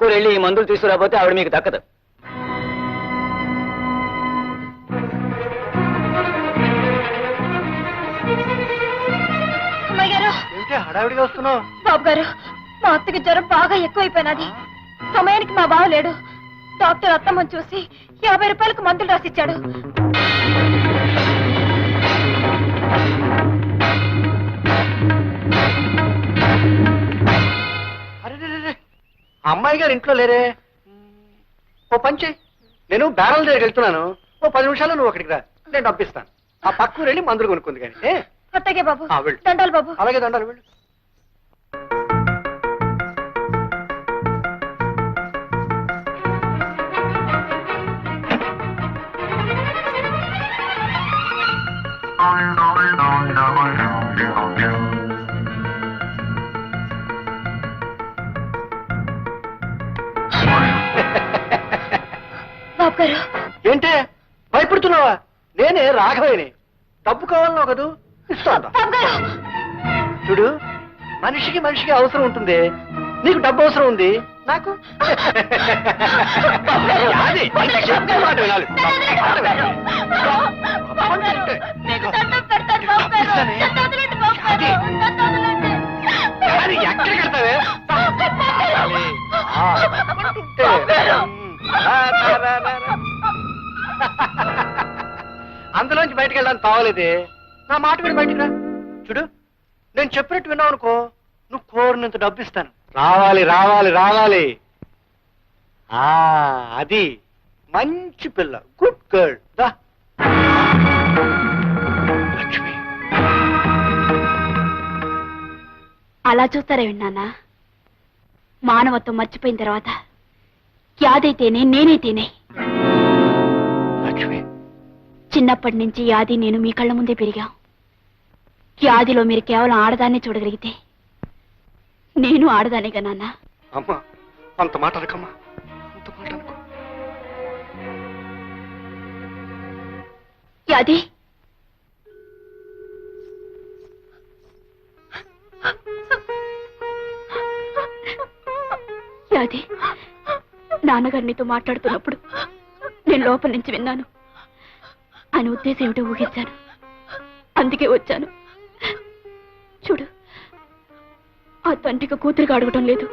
కూర వెళ్ళి ఈ మందులు తీసుకురాకపోతే ఆవిడ మీకు దక్కదు. అమ్మాయి గారు. హడావిడిగా వస్తున్నావు? బాబు గారు మా అత్తకి జ్వరం బాగా ఎక్కువైపోయినది. సమయానికి మా బావ లేడు. డాక్టర్ అత్తమ్మని చూసి యాభై రూపాయలకు మందులు రాసిచ్చాడు. అరే. అమ్మాయి గారు ఇంట్లో లేరే. ఓ పంచి నేను బ్యారల్ దగ్గరికి వెళ్తున్నాను. ఓ పది నిమిషాలు నువ్వు అక్కడికి రా. నేను పంపిస్తాను. ఆ పక్కకు వెళ్ళి మందులు కొనుక్కుంది కానీ. ఏ? అత్తగే బాబు ఆ, వెళ్ళు. దండాలు బాబు. అలాగే దండాలు వెళ్ళు. గారు ఏంటే? భయపడుతున్నావా? నేనే రాఘవేని. డబ్బు కావాలన్నావు కదూ ఇస్తాను. చూడు మనిషికి మనిషికి అవసరం ఉంటుంది. నీకు డబ్బు అవసరం ఉంది. నాకు? అది, అది. అందులోంచి బయటకు వెళ్ళడానికి తావలేదే నా మాట విని బయటికి రా. చూడు నేను చెప్పినట్టు విన్నావు అనుకో నువ్వు కోరినంత డబ్బు ఇస్తాను రావాలి రావాలి రావాలి. ఆ అది మంచి పిల్ల. గుడ్ గర్ల్ దా. లక్ష్మి. అలా చూస్తారే విన్నానా? మానవత్వం మర్చిపోయిన తర్వాత యాదైతేనే నేనైతేనే లక్ష్మి. చిన్నప్పటి నుంచి యాది నేను మీ కళ్ళ ముందే పెరిగాం. యాదిలో మీరు కేవలం ఆడదాన్నే చూడగలిగితే నేను ఆడదానేగా నాన్న. అమ్మా అంత మాట అనకమ్మా. అంత మాట అనుకో. యాది. యాది. నాన్నగారు నీతో మాట్లాడుతున్నప్పుడు నేను లోపల నుంచి విన్నాను. ఆయన ఉద్దేశం ఏమిటో ఊహించాను. అందుకే వచ్చాను. చూడు ఆ తండ్రికి కూతురికి అడగటం లేదు.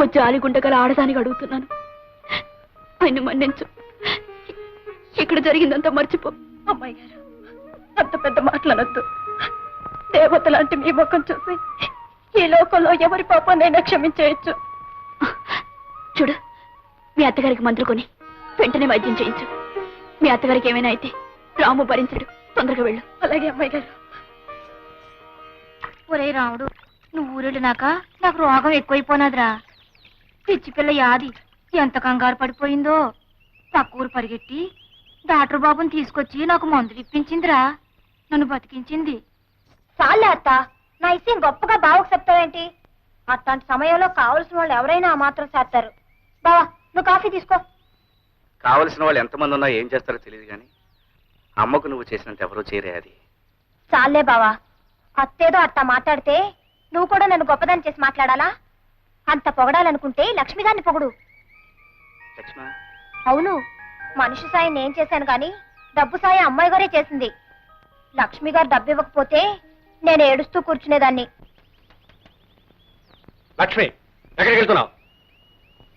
ఓ జాలిగుండగల ఆడదానికి అడుగుతున్నాను. ఆయన మన్నించు. ఇక్కడ జరిగిందంతా మర్చిపో. అమ్మాయి గారు అంత పెద్ద మాట్లాడద్దు దేవత లాంటి మీ ముఖం చూసి ఈ లోకంలో ఎవరి పాపాన్నైనా క్షమించేయచ్చు. చూడు మీ అత్తగారికి మందులు కొని వెంటనే వైద్యం చేయించు. మీ అత్తగారికి ఏమైనా అయితే రాము భరించడు. తొందరగా వెళ్ళు. అలాగే అమ్మాయి గారు. ఒరే రాముడు నువ్వు ఊరెళ్ళినాక నాకు రోగం ఎక్కువైపోనాదిరా. పిచ్చి పిల్ల యాది ఎంత కంగారు పడిపోయిందో. పక్క ఊరు పరిగెట్టి డాక్టర్ బాబుని తీసుకొచ్చి నాకు మందులు ఇప్పించిందిరా. నన్ను బతికించింది. చాలే అత్త నా ఇష్టం గొప్పగా బావకు చెప్తావేంటి? అట్లాంటి సమయంలో కావలసిన వాళ్ళు ఎవరైనా ఆ మాత్రం చేస్తారు. బావా నువ్వు కాఫీ తీసుకో. కావలసిన వాళ్ళు ఎంతమంది ఉన్నా ఏం చేస్తారో తెలియదు కానీ అమ్మకు నువ్వు చేసినంత ఎవరూ చేరే అది. చాలే బావా. అత్తేదో అట్టా మాట్లాడితే నువ్వు కూడా నన్ను గొప్పదాన్ని చేసి మాట్లాడాలా? అంత పొగడాలనుకుంటే లక్ష్మి గారిని పొగడు. లక్ష్మ? అవును మనిషి సాయం నేను చేశాను కానీ డబ్బు సాయం అమ్మాయి గారే చేసింది. లక్ష్మి గారు డబ్బు ఇవ్వకపోతే నేను ఏడుస్తూ కూర్చునేదాన్ని. లక్ష్మి ఎక్కడికి వెళ్తున్నావు?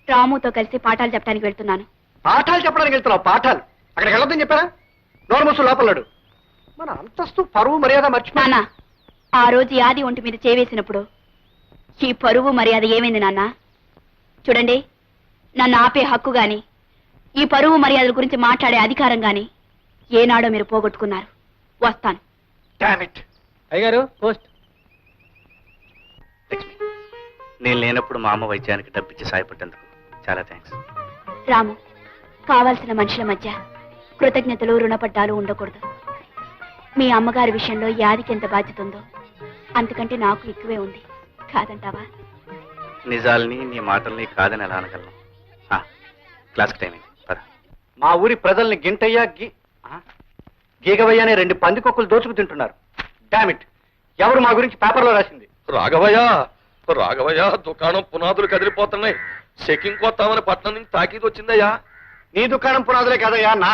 రాముతో కలిసి పాఠాలు చెప్పడానికి వెళ్తున్నాను. పాఠాలు చెప్పడానికి వెళ్తున్నావు? పాఠాలు? అక్కడికి వెళ్ళొద్దని చెప్పారా? నోరు మూసు లోపలడు మన అంతస్తు పరువు మర్యాద మర్చిపో నాన్న ఆ రోజు యాది ఒంటి మీద చేవేసినప్పుడు ఈ పరువు మర్యాద ఏమైంది నాన్న? చూడండి నన్ను ఆపే హక్కు గాని ఈ పరువు మర్యాదల గురించి మాట్లాడే అధికారం గాని ఏనాడో మీరు పోగొట్టుకున్నారు. వస్తాను. అయ్యగారు పోస్ట్. నేను లేనప్పుడు మా అమ్మ వైద్యానికి డబ్బిచ్చి సాయపడ్డందుకు. చాలా థ్యాంక్స్ రాము కావాల్సిన మనుషుల మధ్య కృతజ్ఞతలు రుణపడ్డాలు ఉండకూడదు. మీ అమ్మగారి విషయంలో యాదికి ఎంత బాధ్యత ఉందో అంతకంటే నాకు ఎక్కువే ఉంది. కాదంటావా? నిజాల్ని నీ మాటల్ని కాదని ఎలా అనగలను? ఆ, క్లాస్కి టైం అయింది. పద. మా ఊరి ప్రజల్ని గింటయ్య గి ఆ? గీగవయ్య అనే రెండు పందికొక్కులు దోచుకు తింటున్నారు. డామిట్ ఎవరు మా గురించి పేపర్లో రాసింది? రాఘవయ్య రాఘవయ్య దుకాణం పునాదులు కదిలిపోతున్నాయి. చెకింగ్ కొత్తామని పట్నం నుంచి తాకీదు వచ్చిందయ్యా నీ దుకాణం పునాదులే కదయ్యా నా